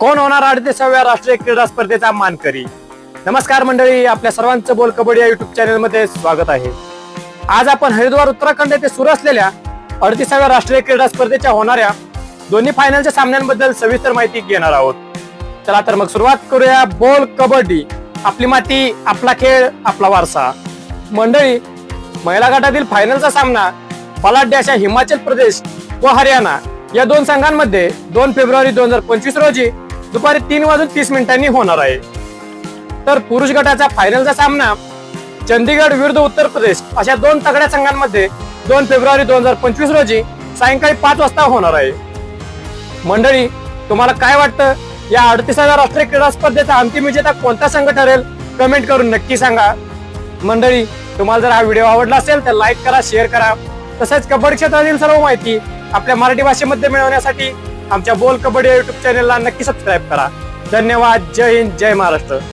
कोण होणार अडतीसाव्या राष्ट्रीय क्रीडा स्पर्धेचा मानकरी? नमस्कार मंडळी आपल्या सर्वांचं बोल कबड्डी या युट्यूब चॅनलमध्ये स्वागत आहे. आज आपण हरिद्वार उत्तराखंड येथे सुरू असलेल्या अडतीसाव्या राष्ट्रीय क्रीडा स्पर्धेच्या होणाऱ्या दोन्ही फायनलच्या सामन्यांबद्दल सविस्तर माहिती घेणार आहोत. चला तर मग सुरुवात करूया. बोल कबड्डी. आपली माती आपला खेळ आपला वारसा. मंडळी महिला गटातील फायनलचा सामना बलाढ्य अशा हिमाचल प्रदेश व हरियाणा या दोन संघांमध्ये दोन फेब्रुवारी दोन हजार पंचवीस रोजी दुपारी तीन वाजून तीस मिनिटांनी होणार आहे. तर पुरुष गटाचा फायनलचा सामना चंदीगड विरुद्ध उत्तर प्रदेश अशा दोन तगड्या संघांमध्ये दोन फेब्रुवारी दोन हजार पंचवीस रोजी सायंकाळी पाच वाजता होणार आहे. मंडळी तुम्हाला काय वाटतं? या अडतीसाव्या राष्ट्रीय क्रीडा स्पर्धेचा अंतिम विजेता कोणता संघ ठरेल? कमेंट करून नक्की सांगा. मंडळी तुम्हाला जर हा व्हिडिओ आवडला असेल तर लाईक करा शेअर करा. तसेच कबड्डी क्षेत्रातील सर्व माहिती आपल्या मराठी भाषेमध्ये मिळवण्यासाठी आमच्या बोल कबड्डी युट्यूब चॅनेलला नक्की सबस्क्राईब करा. धन्यवाद. जय हिंद. जय महाराष्ट्र.